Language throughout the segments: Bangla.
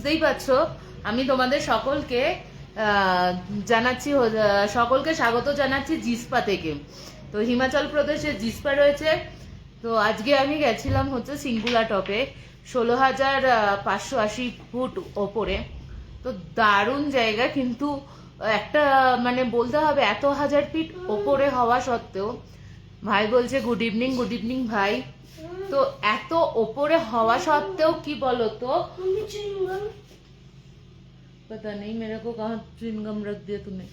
বুঝতেই পারছ, আমি তোমাদের সকলকে জানাচ্ছি সকলকে স্বাগত জানাচ্ছি জিসপা থেকে। তো হিমাচল প্রদেশে জিসপা রয়েছে। তো আজকে আমি গেছিলাম হচ্ছে সিঙ্গুলা টপে, ষোলো হাজার পাঁচশো আশি ফুট ওপরে। তো দারুণ জায়গা, কিন্তু একটা মানে বলতে হবে এত হাজার ফিট ওপরে হওয়া সত্ত্বেও, ভাই বলছে, গুড ইভিনিং গুড ইভিনিং, ভাই। তো এত ওপরে হওয়া সত্ত্বেও কি বলো তো मम्मी च्युइंगम पता नहीं मेरे को कहाँ च्युइंगम रख दिया तूने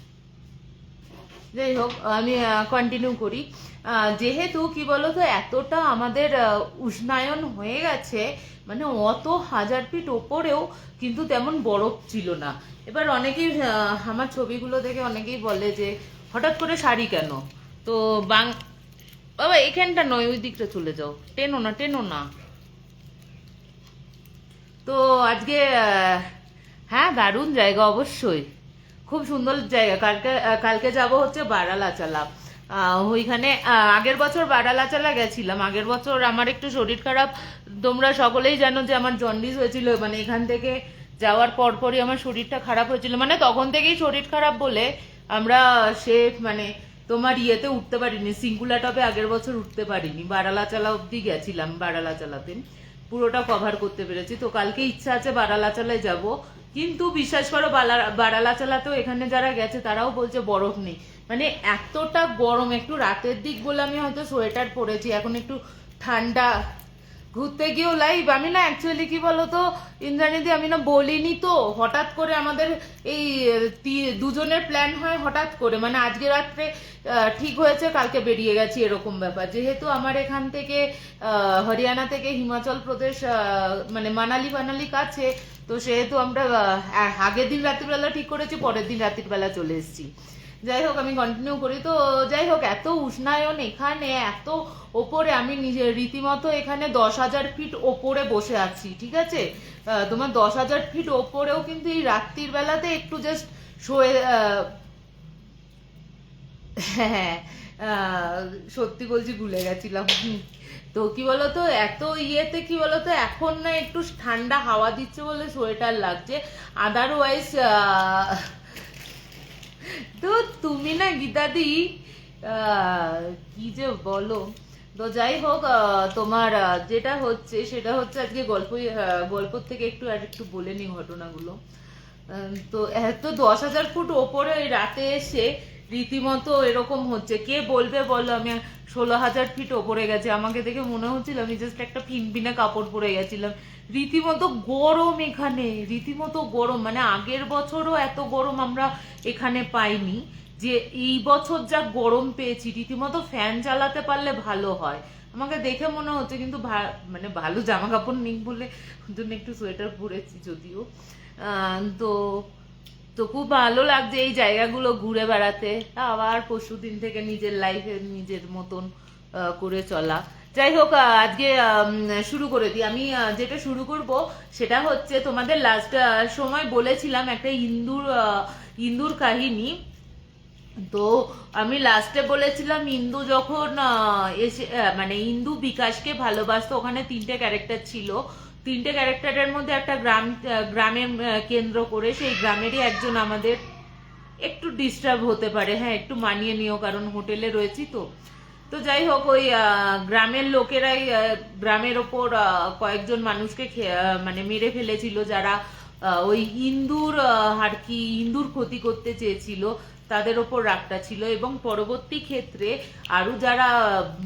যাই হোক আমি কন্টিনিউ করি আহ, যেহেতু কি বলতো এতটা আমাদের আহ, উষ্ণায়ন হয়ে গেছে মানে অত হাজার ফিট ওপরেও কিন্তু তেমন বরফ ছিল না এবার অনেকেই আহ, আমার ছবিগুলো দেখে অনেকেই বলে যে হঠাৎ করে শাড়ি কেন তো বাং বাবা, এখানটা নয়, ওই দিকটা চলে যাও। টেনো না টেনো না। তো আজকে হ্যাঁ দারুণ জায়গা অবশ্যই। খুব সুন্দর জায়গা। কালকে কালকে যাব হচ্ছে বারালাচালা। ওইখানে আগের বছর বারালাচালা গেছিলাম। আগের বছর আমার একটু শরীর খারাপ। তোমরা সকলেই জানো যে আমার জন্ডিস হয়েছিল। মানে এখান থেকে যাওয়ার পরপরই আমার শরীরটা খারাপ হয়েছিল। মানে তখন থেকেই শরীর খারাপ বলে আমরা সে মানে তোমার ইয়েতে উঠতে পারিনি সিঙ্গুলা টপে আগের বছর উঠতে পারিনি, বারালাচালা অবধি গেছিলাম, বারালাচালাতে। পুরোটা কভার করতে পেরেছি, তো কালকে ইচ্ছা আছে বারালাচালায় যাব, কিন্তু বিশ্বাস করো বাড়ালা চালাতেও এখানে যারা গেছে, তারাও বলছে বরফ নেই। মানে এতটা গরম, একটু রাতের দিক বলে আমি হয়তো সোয়েটার পরেছি, এখন একটু ঠান্ডা ঘুরতে গিয়েও লাইভ আমি না অ্যাকচুয়ালি কি বলতো, ইন্দ্রাণীদি, আমি না বলিনি তো, হঠাৎ করে আমাদের এই দুজনের প্ল্যান হয় হঠাৎ করে। মানে আজকে রাত্রে ঠিক হয়েছে, কালকে বেরিয়ে গেছি, এরকম ব্যাপার। যেহেতু আমার এখান থেকে হরিয়ানা থেকে হিমাচল প্রদেশ মানে মানালি ফানালি কাছে, তো সেহেতু আমরা আগের দিন রাত্রিবেলা ঠিক করেছি, পরের দিন রাত্রিবেলা চলে এসেছি। যাই হোক আমি কন্টিনিউ করি। তো যাই হোক এত উষ্ণায়ন এখানে এত ওপরে আমি নিজে রীতিমতো এখানে দশ হাজার ফিট ওপরে বসে আছি ঠিক আছে? তোমার দশ হাজার ফিট ওপরেও কিন্তু এই রাত্রির বেলাতে একটু জাস্ট শোয়ে হ্যাঁ আহ, সত্যি বলছি ভুলে গেছিলাম। তো কি বলতো এত ইয়েতে কি বলতো এখন না একটু ঠান্ডা হাওয়া দিচ্ছে বলে সোয়েটার লাগছে। আদারওয়াইজ তো তুমি না গীতাদি কি যে বলো? তো যাই হোক তোমার যেটা হচ্ছে সেটা হচ্ছে আজকে গল্পই গল্প থেকে একটু আর একটু বলে নি ঘটনাগুলো। তো এত দশ হাজার ফুট ওপরে রাতে এসে রীতিমতো এরকম হচ্ছে। কে বলবে বলো? আমি ষোলো হাজার ফিট ওপরে গেছে। আমাকে দেখে মনে হচ্ছিল আমি জাস্ট একটা ফিনফিনে কাপড় পরে গেছিলাম। রীতিমতো গরম এখানে, রীতিমতো গরম। মানে আগের বছরও এত গরম আমরা এখানে পাইনি যে এই বছর যা গরম পেয়েছি, রীতিমতো ফ্যান চালাতে পারলে ভালো হয়। আমাকে দেখে মনে হচ্ছে কিন্তু মানে ভালো জামা কাপড় নেই বলে জন্য একটু সোয়েটার পরেছি যদিও। তো তো খুব ভালো লাগছে এই জায়গাগুলো ঘুরে বেড়াতে। আবার পরশু দিন থেকে নিজের লাইফে নিজের মতন করে চলা। যাই হোক আজকে শুরু করে দিই। আমি যেটা শুরু করব সেটা হচ্ছে তোমাদের লাস্ট সময় বলেছিলাম একটা ইন্দুর ইন্দুর কাহিনী। তো আমি লাস্টে বলেছিলাম ইন্দু যখন এসে মানে ইন্দু বিকাশকে ভালোবাসতো, ওখানে তিনটে ক্যারেক্টার ছিল। তিনটে ক্যারেক্টারের মধ্যে একটা গ্রাম আহ, গ্রামের কেন্দ্র করে সেই গ্রামেরই একজন আমাদের একটু ডিস্টার্ব হতে পারে। হ্যাঁ একটু মানিয়ে নিও কারণ হোটেলে রয়েছি তো। তো যাই হোক ওই গ্রামের লোকেরাই গ্রামের ওপর কয়েকজন মানুষকে মানে মেরে ফেলেছিল যারা ওই ইন্দুর আহ, আর কি ইন্দুর ক্ষতি করতে চেয়েছিল। তাদের ওপর রাগটা ছিল এবং পরবর্তী ক্ষেত্রে আরও যারা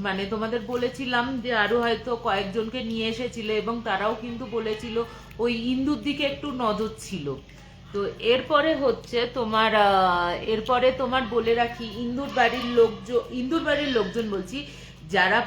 মানে তোমাদের বলেছিলাম যে আরও হয়তো কয়েকজনকে নিয়ে এসেছিল এবং তারাও কিন্তু বলেছিল ওই ইন্দুর দিকে একটু নজর ছিল। তো এরপরে হচ্ছে তোমার এরপরে তোমার বলে রাখি, ইন্দুর বাড়ির লোকজন ইন্দুর বাড়ির লোকজন বলছি যারা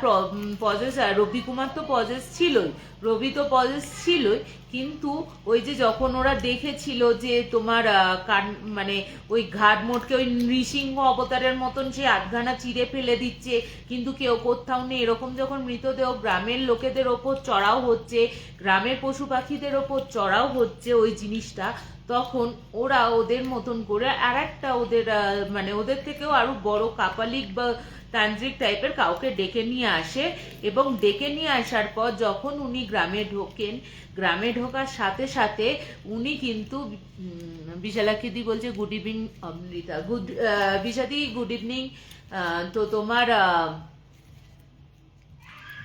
পজেস রবি কুমার তো পজেস ছিলই। রবি তো পজেস ছিলই, কিন্তু ওই যে যখন ওরা দেখেছিল যে তোমার কান- মানে ওই ঘাট মোটকে ওই নৃসিংহ অবতারের মতন সে আধখানা চিড়ে ফেলে দিচ্ছে, কিন্তু কেউ কোথাও নেই। এরকম যখন মৃতদেহ গ্রামের লোকেদের ওপর চড়াও হচ্ছে, গ্রামের পশু পাখিদের ওপর চড়াও হচ্ছে ওই জিনিসটা, তখন ওরা ওদের মতন করে আর একটা ওদের মানে ওদের থেকেও আরও বড় কাপালিক বা তান্ত্রিক টাইপের কাউকে ডেকে নিয়ে আসে এবং ডেকে নিয়ে আসার পর যখন উনি গ্রামে ঢোকেন, গ্রামে ঢোকার সাথে সাথে উনি কিন্তু বিশালাক্ষীদি বলছে গুড ইভিনিং অমৃতা। গুড বিশাদি গুড ইভিনিং তো তোমার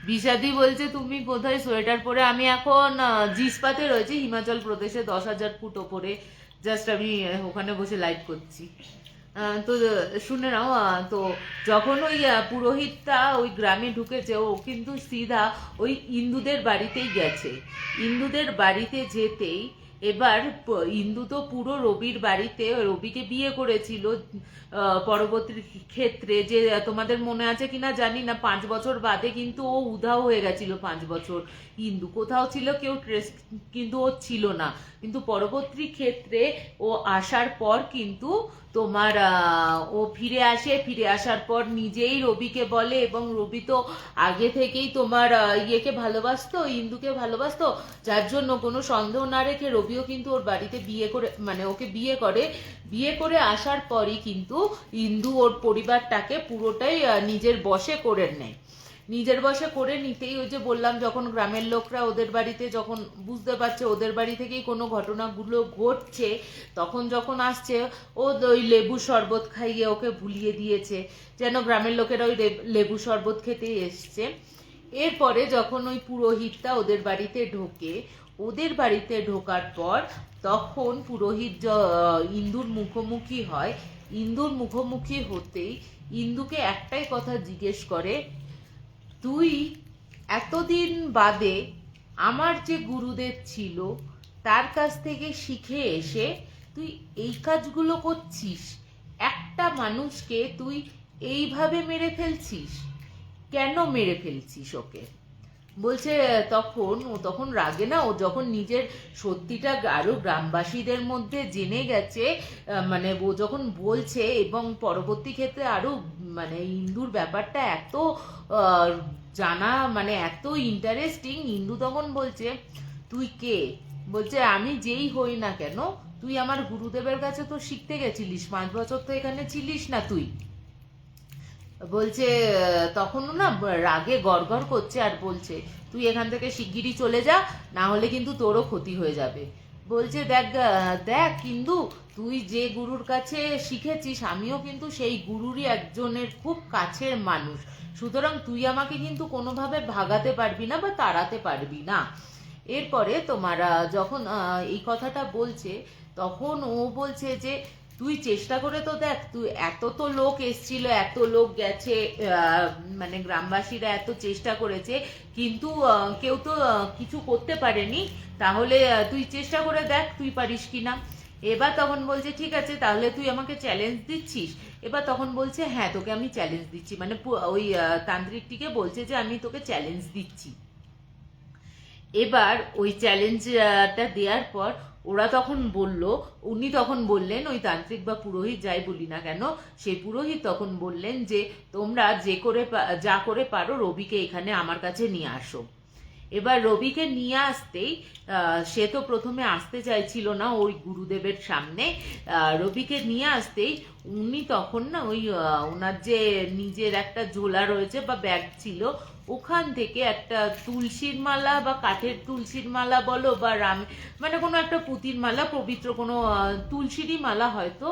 বিষাদি বলছে, তুমি কোথায়? সোয়েটার পরে আমি এখন জিসপাতে রয়েছি। হিমাচল প্রদেশে দশ হাজার ফুট ওপরে। জাস্ট আমি ওখানে বসে লাইভ করছি। তো শুনে নাও তো যখন ওই পুরোহিতটা ওই গ্রামে ঢুকেছে, ও কিন্তু সিধা ওই ইন্দুদের বাড়িতেই গেছে। ইন্দুদের বাড়িতে যেতেই এবার ইন্দু তো পুরো রবির বাড়িতে, রবিকে বিয়ে করেছিল পরবর্তী ক্ষেত্রে যে, তোমাদের মনে আছে কিনা জানি না, পাঁচ বছর বাদে কিন্তু ও উধাও হয়ে গেছিল পাঁচ বছর। ইন্দু কোথাও ছিল, কেউ ট্রেস, কিন্তু ও ছিল না। কিন্তু পরবর্তী ক্ষেত্রে ও আসার পর কিন্তু তোমার ও ফিরে আসে, ফিরে আসার পর নিজেই রবিকে বলে এবং রবি তো আগে থেকেই তোমার ইয়েকে ভালোবাসতো, ইন্দুকে ভালোবাসতো, যার জন্য কোনো সন্দেহ না রেখে রবিও কিন্তু ওর বাড়িতে বিয়ে করে মানে ওকে বিয়ে করে বিয়ে করে আসার পরই কিন্তু ইন্দু ওর পরিবারটাকে পুরোটাই নিজের বশে করে নেয়। নিজের বশে করে নিতেই ওই যে বললাম, যখন গ্রামের লোকরা ওদের বাড়িতে যখন বুঝতে পারছে ওদের বাড়ি থেকেই কোনো ঘটনাগুলো ঘটছে, তখন যখন আসছে, ও ওই লেবু শরবত খাইয়ে ওকে ভুলিয়ে দিয়েছে। যেন গ্রামের লোকেরা ওই লেব- শরবত খেতেই এসছে। এরপরে যখন ওই পুরোহিতটা ওদের বাড়িতে ঢোকে, ওদের বাড়িতে ঢোকার পর তখন পুরোহিত ইন্দুর মুখোমুখি হয়। ইন্দুর মুখোমুখি হতেই ইন্দুকে একটাই কথা জিজ্ঞেস করে তুই এতদিন বাদে আমার যে গুরুদেব ছিল, তার কাছ থেকে শিখে এসে তুই এই কাজগুলো করছিস। একটা মানুষকে তুই এইভাবে মেরে ফেলছিস। কেন মেরে ফেলছিস ওকে? বলছে তখন, ও তখন রাগে না, ও যখন নিজের সত্যিটা আরও গ্রামবাসীদের মধ্যে জেনে গেছে মানে ও যখন বলছে এবং পরবর্তী ক্ষেত্রে আরও মানে ইন্দুর ব্যাপারটা এত জানা মানে এত ইন্টারেস্টিং ইন্দু তখন বলছে, তুই কে? বলছে, আমি যেই হই না কেন, তুই আমার গুরুদেবের কাছে তো শিখতে গেছিলিস, পাঁচ বছর তো এখানে ছিলিস না তুই। বলছে, তখনও না রাগে গড়গড় করছে আর বলছে, তুই এখান থেকে শিগগিরই চলে যা, না হলে কিন্তু তোরও ক্ষতি হয়ে যাবে। বলছে, দেখ দেখ কিন্তু, তুই যে গুরুর কাছে শিখেছিস, আমিও কিন্তু সেই গুরুরই একজনের খুব কাছের মানুষ। সুতরাং তুই আমাকে কিন্তু কোনোভাবে ভাগাতে পারবি না বা তাড়াতে পারবি না। এরপরে তোমার যখন এই কথাটা বলছে, তখন ও বলছে যে তুই চেষ্টা করে তো দেখ, তুই এত তো লোক এসছিল, এত লোক গেছে মানে গ্রামবাসীরা এত চেষ্টা করেছে, কিন্তু কেউ তো কিছু করতে পারেনি। তাহলে তুই চেষ্টা করে দেখ, তুই পারিস কিনা। এবার তখন বলছে, ঠিক আছে, তাহলে তুই আমাকে চ্যালেঞ্জ দিচ্ছিস। এবার তখন বলছে হ্যাঁ তোকে আমি চ্যালেঞ্জ দিচ্ছি। মানে ওই তান্ত্রিকটিকে বলছে যে, আমি তোকে চ্যালেঞ্জ দিচ্ছি। এবার ওই চ্যালেঞ্জটা দেওয়ার পর ওরা তখন বলল, উনি তখন বললেন, ওই তান্ত্রিক বা পুরোহিত যাই বলি না কেন, সেই পুরোহিত তখন বললেন যে, তোমরা যে করে যা করে পারো রবিকে এখানে আমার কাছে নিয়ে আসো। এবার রবিকে নিয়ে আসতেই সে তো প্রথমে আসতে চাইছিল না ওই গুরুদেবের সামনে। রবিকে নিয়ে আসতেই উনি তখন না ওই ওনার যে নিজের একটা ঝোলা রয়েছে বা ব্যাগ ছিল, ওখান থেকে একটা তুলসীর মালা বা কাঠের তুলসীর মালা বলো বা রাম মানে কোনো একটা পুতির মালা, পবিত্র কোনো তুলসীরই মালা হয়তো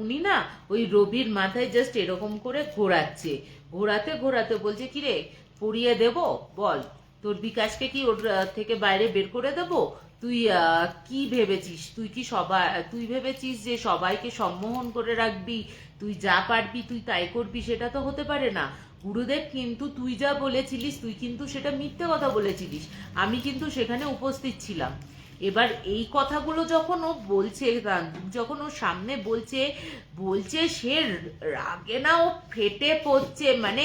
উনি না ওই রবির মাথায় জাস্ট এরকম করে ঘোরাচ্ছে। ঘোরাতে ঘোরাতে বলছে কি রে পরিয়ে দেব? বল। তোর বিকাশকে কি ওর থেকে বাইরে বের করে দেব? তুই কি ভেবেছিস? তুই কি সবাই তুই ভেবেছিস যে সবাইকে সম্মোহন করে রাখবি? তুই যা পারবি, তুই তাই করবি, সেটা তো হতে পারে না। গুরুদেব, কিন্তু তুই যা বলেছিলিস, তুই কিন্তু সেটা মিথ্যে কথা বলেছিলিস। আমি কিন্তু সেখানে উপস্থিত ছিলাম। এবার এই কথাগুলো যখন ও বলছে যখন ও সামনে বলছে বলছে সে রাগে না, ও ফেটে পড়ছে। মানে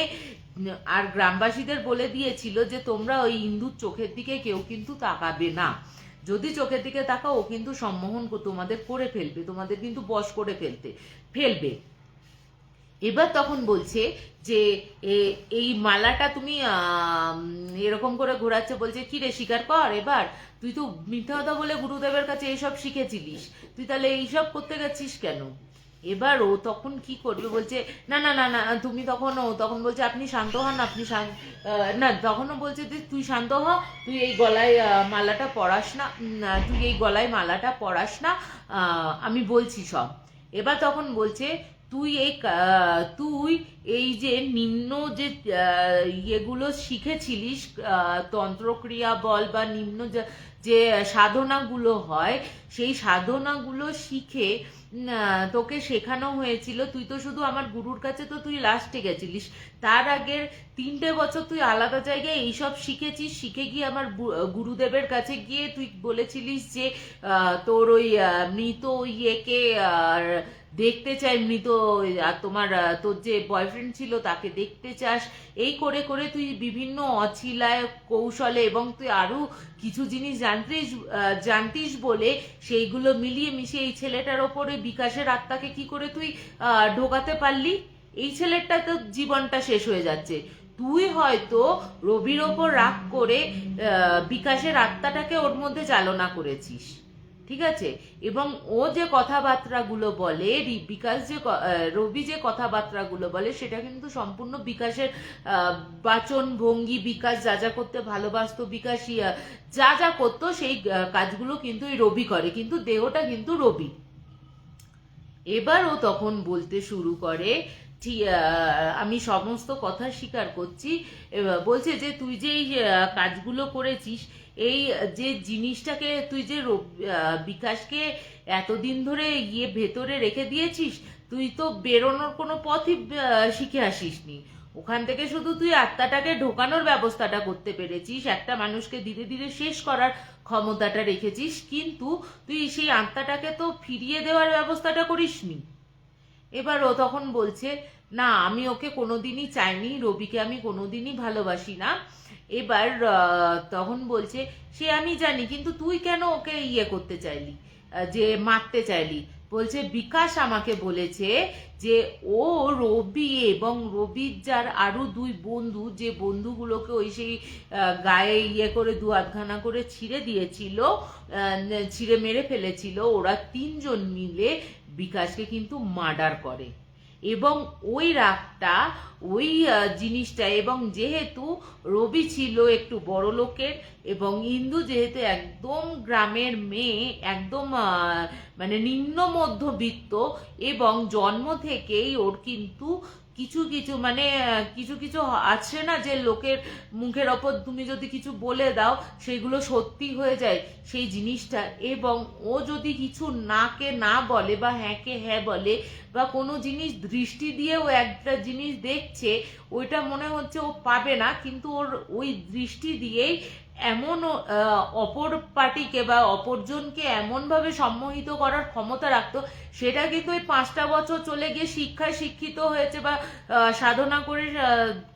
আর গ্রামবাসীদের বলে দিয়েছিল যে তোমরা ওই ইন্দুর চোখের দিকে কেউ কিন্তু তাকাবে না। যদি চোখের দিকে তাকাও, ও কিন্তু সম্মোহন তোমাদের করে ফেলবে, তোমাদের কিন্তু বশ করে ফেলতে ফেলবে। এবার তখন বলছে যে এই মালাটা তুমি এরকম করে ঘোরাচ্ছে। বলছে, কি রে স্বীকার কর এবার? তুই তো মিথ্যা কথা বলে গুরুদেবের কাছে এইসব শিখেছিলিস। তুই তাহলে এইসব করতে গেছিস কেন? এবার ও তখন কি করবে? বলছে, না না না না, তুমি তখন ও তখন বলছে, আপনি শান্ত হন, আপনি শান্ত না, তখনও বলছে যে, তুই শান্ত হ, তুই এই গলায় মালাটা পরাস না তুই এই গলায় মালাটা পরাস না আমি বলছি সব। এবার তখন বলছে, তুই এই তুই এই যে নিম্ন যে ইয়েগুলো শিখেছিলিস তন্ত্রক্রিয়া বল বা নিম্ন যে- সাধনাগুলো হয়, সেই সাধনাগুলো শিখে তোকে শেখানো হয়েছিল। তুই তো শুধু আমার গুরুর কাছে তো তুই লাস্টে গেছিলিস। তার আগের তিনটে বছর তুই আলাদা জায়গায় এইসব শিখেছিস। শিখে গিয়ে আমার গুরুদেবের কাছে গিয়ে তুই বলেছিলিস যে তোর ওই মৃত ইয়েকে আর দেখতে চাই মৃত, আর তোমার তোর যে বয়ফ্রেন্ড ছিল তাকে দেখতে চাস। এই করে করে তুই বিভিন্ন অছিলায় কৌশলে এবং তুই আরও কিছু জিনিস জানতিস জানতিস বলে সেইগুলো মিলিয়ে মিশিয়ে এই ছেলেটার ওপরে বিকাশের আত্মাকে কি করে তুই ঢোকাতে পারলি? এই ছেলেটা তো জীবনটা শেষ হয়ে যাচ্ছে। তুই হয়তো রবির ওপর রাগ করে বিকাশের আত্মাটাকে ওর মধ্যে চালনা করেছিস। ঠিক আছে? এবং ও যে কথাবার্তাগুলো বলে বিকাশ যে রবি যে কথাবার্তাগুলো বলে, সেটা কিন্তু সম্পূর্ণ বিকাশের বাচন ভঙ্গি বিকাশ যা যা করতে ভালোবাসতো, বিকাশ যা যা করতো, সেই কাজগুলো কিন্তু এই রবি করে। কিন্তু দেহটা কিন্তু রবি। এবার ও তখন বলতে শুরু করে আমি সমস্ত কথা স্বীকার করছি। বলছে যে, তুই যে এই কাজগুলো করেছিস এই, যে জিনিসটাকে তুই যে বিকাশকে এতদিন ধরে গিয়ে ভেতরে রেখে দিয়েছিস, তুই তো বেরোনোর কোনো পথই শিখে আসিসনি। ওখান থেকে শুধু তুই আত্মাটাকে ঢোকানোর ব্যবস্থাটা করতে পেরেছিস, একটা মানুষকে ধীরে ধীরে শেষ করার ক্ষমতাটা রেখেছিস, কিন্তু তুই সেই আত্মাটাকে তো ফিরিয়ে দেওয়ার ব্যবস্থাটা করিসনি। এবার ও তখন বলছে না, আমি ওকে কোনোদিনই চাইনি, রবিকে আমি কোনোদিনই ভালোবাসি না। এবার তখন বলছে, সে আমি জানি, কিন্তু তুই কেন ওকে ইয়ে করতে চাইলি? যে মারতে চাইলি? বলছে, বিকাশ আমাকে বলেছে যে, ও রবি এবং রবির যার আরও দুই বন্ধু, যে বন্ধুগুলোকে ওই সেই গায়ে ইয়ে করে দু আধখানা করে ছিঁড়ে দিয়েছিল ছিঁড়ে মেরে ফেলেছিল, ওরা তিনজন মিলে বিকাশকে কিন্তু মার্ডার করে। এবং ওই রাগটা ওই জিনিসটা এবং যেহেতু রবি ছিল একটু বড় লোকের এবং ইন্দু যেহেতু একদম গ্রামের মেয়ে, একদম মানে নিম্ন মধ্যবিত্ত এবং জন্ম থেকেই ওর কিন্তু কিছু কিছু মানে কিছু কিছু আছে না যে লোকের মুখের ওপর তুমি যদি কিছু বলে দাও, সেগুলো সত্যি হয়ে যায় সেই জিনিসটা। এবং ও যদি কিছু নাকে না বলে বা হ্যাঁকে হ্যাঁ বলে বা কোনো জিনিস দৃষ্টি দিয়ে ও একটা জিনিস দেখছে, ওইটা মনে হচ্ছে ও পাবে না। কিন্তু ওর ওই দৃষ্টি দিয়েই এমন অপর পার্টিকে বা অপরজনকে এমনভাবে সম্মোহিত করার ক্ষমতা রাখতো, সেটা কিন্তু ওই পাঁচটা বছর চলে গিয়ে শিক্ষায় শিক্ষিত হয়েছে বা সাধনা করে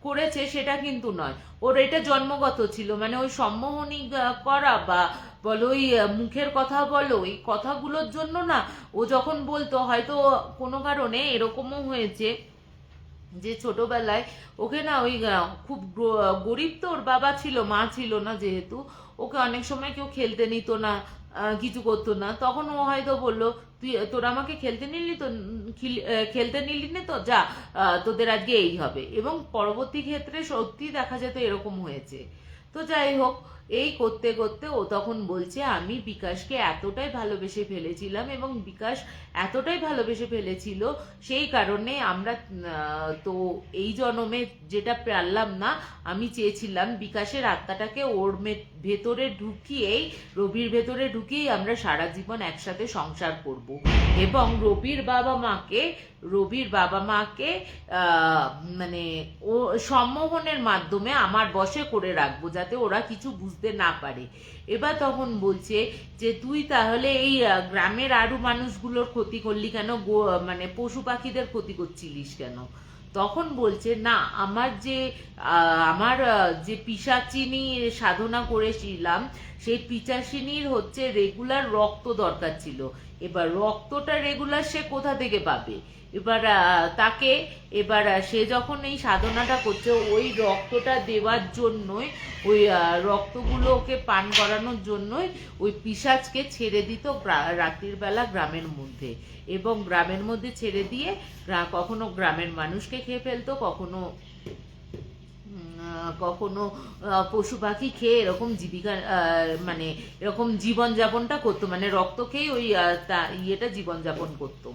করেছে সেটা কিন্তু নয়। ওর এটা জন্মগত ছিল মানে ওই সম্মোহনী করা বা বলো ওই মুখের কথা বলো এই কথাগুলোর জন্য না, ও যখন বলতো, হয়তো কোনো কারণে এরকমও হয়েছে। যে ছোটবেলায় ওকে না ওই খুব গরিব তো, ওর বাবা ছিল, মা ছিল না যেহেতু, ওকে অনেক সময় কেউ খেলতে নিত না কিছু করতো না। তখন ও হয়তো বলল, তুই, তোরা আমাকে খেলতে নিলি তো খেলতে নিলি না তো, যা তোদের আজকে এই হবে। এবং পরবর্তী ক্ষেত্রে সত্যি দেখা যেত এরকম হয়েছে। তো যাই হোক এই করতে করতে ও তখন বলছে, আমি বিকাশকে এতটাই ভালোবেসে ফেলেছিলাম এবং বিকাশ এতটাই ভালোবেসে ফেলেছিল, সেই কারণে আমরা তো এই জন্মে যেটা পারলাম না, আমি চেয়েছিলাম বিকাশের আত্মাটাকে ওর ভেতরে ঢুকিয়েই, রবির ভেতরে ঢুকিয়েই আমরা সারা জীবন একসাথে সংসার করব। এবং রবির বাবা মাকে, রবির বাবা মাকে মানে ও সম্মোহনের মাধ্যমে আমার বশে করে রাখব, যাতে ওরা কিছু বুঝতে না পারে। এবার তখন বলছে যে, তুই তাহলে এই গ্রামের আরও মানুষগুলোর ক্ষতি করলি কেন? মানে পশু পাখিদের ক্ষতি করছিলিস কেন? তখন বলছে, না, আমার যে আমার যে পিসাচিনি সাধনা করেছিলাম, সেই পিচাসিনীর হচ্ছে রেগুলার রক্ত দরকার ছিল। এবার রক্তটা রেগুলার সে কোথা থেকে পাবে? এবার তাকে এবার সে যখন এই সাধনাটা করছে, ওই রক্তটা দেওয়ার জন্যই, ওই রক্তগুলো ওকে পান করানোর জন্যই ওই পিসাজকে ছেড়ে দিত রাত্রির বেলা গ্রামের মধ্যে। এবং গ্রামের মধ্যে ছেড়ে দিয়ে কখনো গ্রামের মানুষকে খেয়ে ফেলতো, কখনো কখনো পশু পাখি খেয়ে এরকম জীবিকা মানে এরকম জীবনযাপনটা করতো। মানে রক্ত খেয়ে ওই ইয়েটা জীবনযাপন করতো।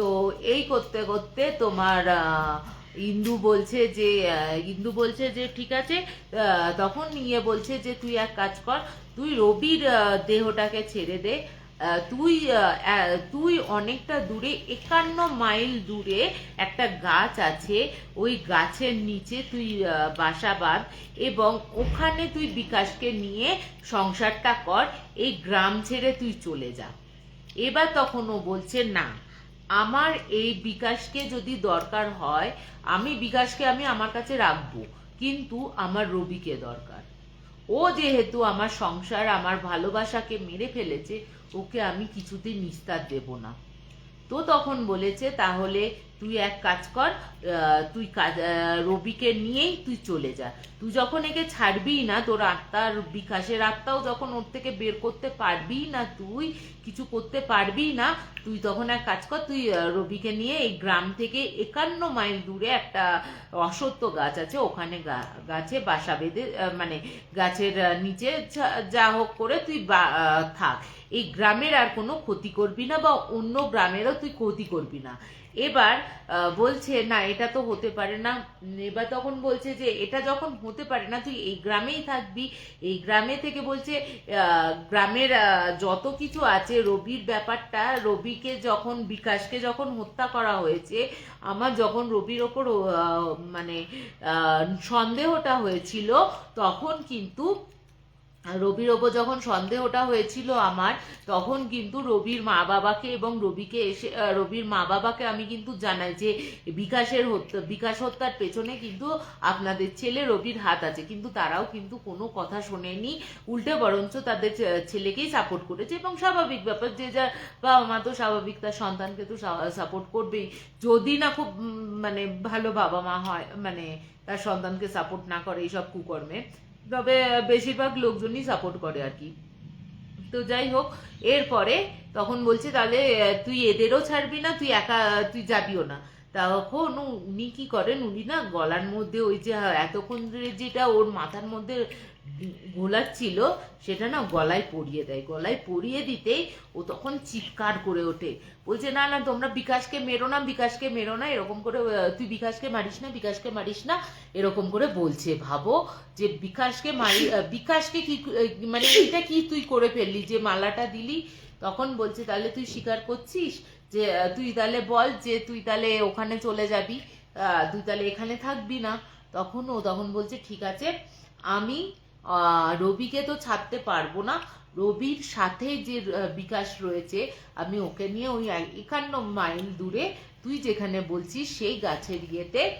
তো এই করতে করতে তোমার ইন্দু বলছে যে ইন্দু বলছে যে, ঠিক আছে তখন ইয়ে বলছে যে, তুই এক কাজ কর, তুই রবির দেহটাকে ছেড়ে দে। তুই তুই অনেকটা দূরে, একান্ন মাইল দূরে একটা গাছ আছে। ওই গাছের নিচে তুই বাসা বাঁধ এবং ওখানে তুই বিকাশকে নিয়ে সংসারটা কর। এই গ্রাম ছেড়ে তুই চলে যা। এবার তখন ও বলছে, না আমার এই বিকাশকে যদি দরকার হয়, আমি বিকাশকে আমি আমার কাছে রাখব, কিন্তু আমার রবিকে দরকার। ও যেহেতু আমার সংসার, আমার ভালোবাসাকে মেরে ফেলেছে, ওকে আমি কিছুতে নিস্তার দেব না। তো তখন বলেছে, তাহলে তুই এক কাজ কর তুই কাজ রবিকে নিয়েই তুই চলে যা। তুই যখন একে ছাড়বি না, তোর আত্মার বিকাশের আত্মাও যখন ওর থেকে বের করতে পারবি না, তুই কিছু করতে পারবি না, তুই তখন এক কাজ কর, তুই রবিকে নিয়ে এই গ্রাম থেকে একান্ন মাইল দূরে একটা অসত্য গাছ আছে, ওখানে গাছে বাসা বেঁধে মানে গাছের নিচে যা- হোক করে তুই থাক। এই গ্রামের আর কোনো ক্ষতি করবি না বা অন্য গ্রামেরও তুই ক্ষতি করবি না। এবার বলছে, না, এটা তো হতে পারে না। এবার তখন বলছে যে, এটা যখন হতে পারে না, তুই এই গ্রামেই থাকবি। এই গ্রামে থেকে বলছে গ্রামের যত কিছু আছে, রবির ব্যাপারটা, রবিকে যখন, বিকাশকে যখন হত্যা করা হয়েছে, আমার যখন রবির ওপর মানে সন্দেহটা হয়েছিল, তখন কিন্তু রবির ওপর যখন সন্দেহটা হয়েছিল আমার, তখন কিন্তু রবির মা বাবাকে এবং রবিকে এসে রবির মা বাবাকে আমি কিন্তু জানাই যে বিকাশের হত্যা বিকাশ হত্যার পেছনে কিন্তু আপনাদের ছেলে রবির হাত আছে। কিন্তু তারাও কিন্তু কোনো কথা শোনেনি, উল্টে বরঞ্চ তাদের ছেলেকেই সাপোর্ট করেছে এবং স্বাভাবিক ব্যাপার, যে যা বাবা মা তো স্বাভাবিক, তার সন্তানকে তো সাপোর্ট করবেই। যদি না খুব মানে ভালো বাবা মা হয় মানে তার সন্তানকে সাপোর্ট না করে এইসব কুকর্মে তবে বেশিরভাগ লোকজনই সাপোর্ট করে আর কি। তো যাই হোক, এরপরে তখন বলছে, তাহলে তুই এদেরও ছাড়বি না, তুই একা, তুই যাবিও না। তখন উনি কি করেন? উনি না গলার মধ্যে ওই যে এতক্ষণ ধরে যেটা ওর মাথার মধ্যে গোলাচ্ছিল সেটা না গলায় পরিয়ে দেয়। গলায় পরিয়ে দিতেই ও তখন চিৎকার করে ওঠে। বলছে, না না, তোমরা বিকাশকে মেরো না, বিকাশকে মেরো না। এরকম করে তুই বিকাশকে মারিস না, বিকাশকে মারিস না। এরকম করে বলছে, ভাবো যে বিকাশকে মারি বিকাশকে কি মানে এটা কি তুই করে ফেললি? যে মালাটা দিলি, তখন বলছে, তাহলে তুই স্বীকার করছিস? যে তুই তাহলে বল যে, তুই তাহলে ওখানে চলে যাবি। তুই তাহলে এখানে থাকবি না। তখন ও তখন বলছে, ঠিক আছে, আমি রবিকে তো ছাড়তে পারব না। রবির সাথে যে বিকাশ রয়েছে, আমি ওকে নিয়ে ওই এক- একান্ন মাইল দূরে, তুই যেখানে বলছিস, সেই গাছের ইয়েতে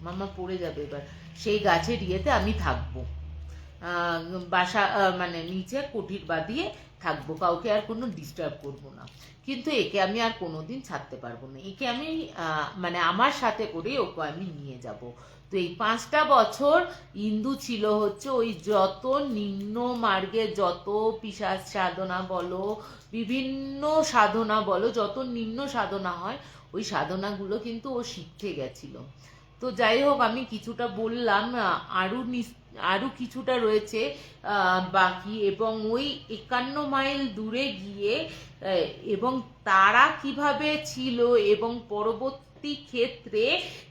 মামা পড়ে যাবে এবার। সেই গাছের ইয়েতে আমি থাকব। বাসা মানে নিচে কুটির বাঁধিয়ে থাকব কাউকে আর কোনো ডিস্টার্ব করব না। কিন্তু একে আমি আর কোনোদিন ছাড়তে পারব না। একে আমি মানে আমার সাথে করে ওকে আমি নিয়ে যাব। তো এই পাঁচটা বছর ইন্দু ছিল হচ্ছে ওই যত নিম্ন মার্গে যত পিসাজ সাধনা বলো বিভিন্ন সাধনা বলো যত নিম্ন সাধনা হয় ওই সাধনাগুলো কিন্তু ও শিখতে গেছিল। তো যাই হোক আমি কিছুটা বললাম আহ, আরও নিস- আরও কিছুটা রয়েছে বাকি এবং ওই একান্ন মাইল দূরে গিয়ে এবং তারা কীভাবে ছিল এবং পরবর্তী ক্ষেত্রে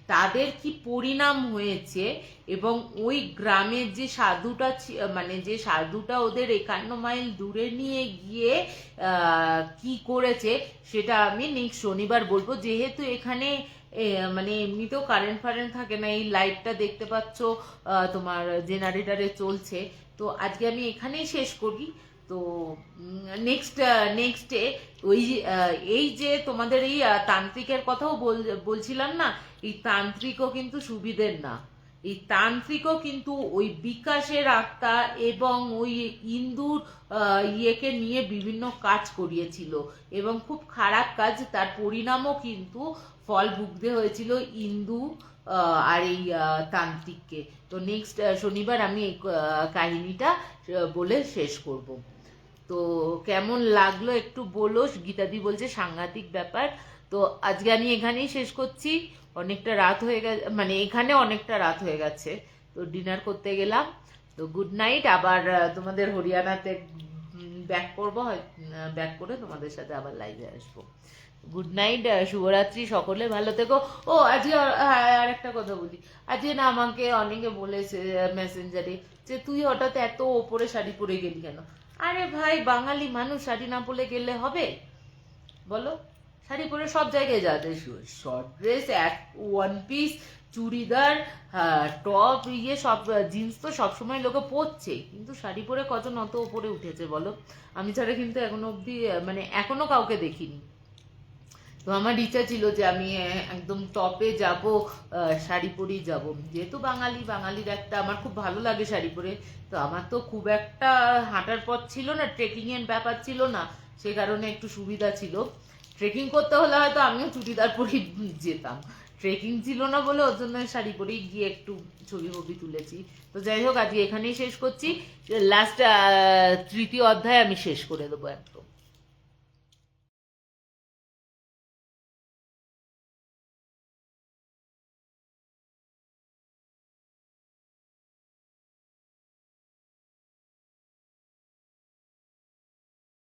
তাদের কি পরিণাম হয়েছে এবং ওই গ্রামের যে সাধুটা মানে যে সাধুটা ওদের একান্ন মাইল দূরে নিয়ে গিয়ে কি করেছে সেটা আমি নেক্সট শনিবার বলব। যেহেতু এখানে মানে এমনিতেও কারেন্ট ফারেন্ট থাকে না, এই লাইটটা দেখতে পাচ্ছ তোমার জেনারেটারে চলছে। তো আজকে আমি এখানেই শেষ করি। তো নেক্সট নেক্সটে ওই এই যে তোমাদের এই তান্ত্রিকের কথাও বল- বলছিলাম না, এই তান্ত্রিকও কিন্তু সুবিধের না। এই তান্ত্রিকও কিন্তু ওই বিকাশের আত্মা এবং ওই ইন্দুর ইয়েকে নিয়ে বিভিন্ন কাজ করিয়েছিল এবং খুব খারাপ কাজ, তার পরিণামও কিন্তু ফল ভুগতে হয়েছিল ইন্দু আর এই তান্ত্রিককে। তো নেক্সট শনিবার আমি এই কাহিনীটা বলে শেষ করব। তো কেমন লাগল একটু বলো। গীতাদি বলছে সাংঘাতিক ব্যাপার। তো আজকে আমি এখানেই শেষ করছি। অনেকটা রাত হয়ে গেছে মানে এখানে অনেকটা রাত হয়ে গেছে। তো ডিনার করতে গেলাম তো গুড নাইট আবার তোমাদের হরিয়ানাতে ব্যাক করব ব্যাক করে তোমাদের সাথে আবার লাইভে আসব। গুড নাইট শুভরাত্রি সকলে ভালো থেকো। ও আজকে আর- হ্যাঁ, আর একটা কথা বলি। আজকে না আমাকে অনেকে বলেছে মেসেঞ্জারে যে তুই হঠাৎ এত ওপরে শাড়ি পরে গেলি কেন? আরে ভাই বাঙালি মানুষ শাড়ি না পরে গেলে হবে? বলো। শাড়ি পরে সব জায়গায় যায় শর্ট ড্রেস এক ওয়ান পিস চুড়িদার টপ ইয়ে সব জিন্স তো সবসময় লোকে পরছে। কিন্তু শাড়ি পরে কজন অত ওপরে উঠেছে বলো? আমি ছাড়া কিন্তু এখনও অবধি মানে এখনও কাউকে দেখিনি। তো আমার ইচ্ছা ছিল যে আমি একদম টপে যাব শাড়ি পরেই যাব। যেহেতু বাঙালি, বাঙালির একটা আমার খুব ভালো লাগে শাড়ি পরে। তো আমার তো খুব একটা হাঁটার পথ ছিল না ট্রেকিং এর ব্যাপার ছিল না। সে কারণে একটু সুবিধা ছিল। ট্রেকিং করতে হলে হয়তো আমিও চুড়িদার পরেই যেতাম। ট্রেকিং ছিল না বলে ওর জন্য শাড়ি পরেই গিয়ে একটু ছবি ফবি তুলেছি। তো যাই হোক, আজকে এখানেই শেষ করছি। লাস্ট তৃতীয় অধ্যায় আমি শেষ করে দেবো একদম।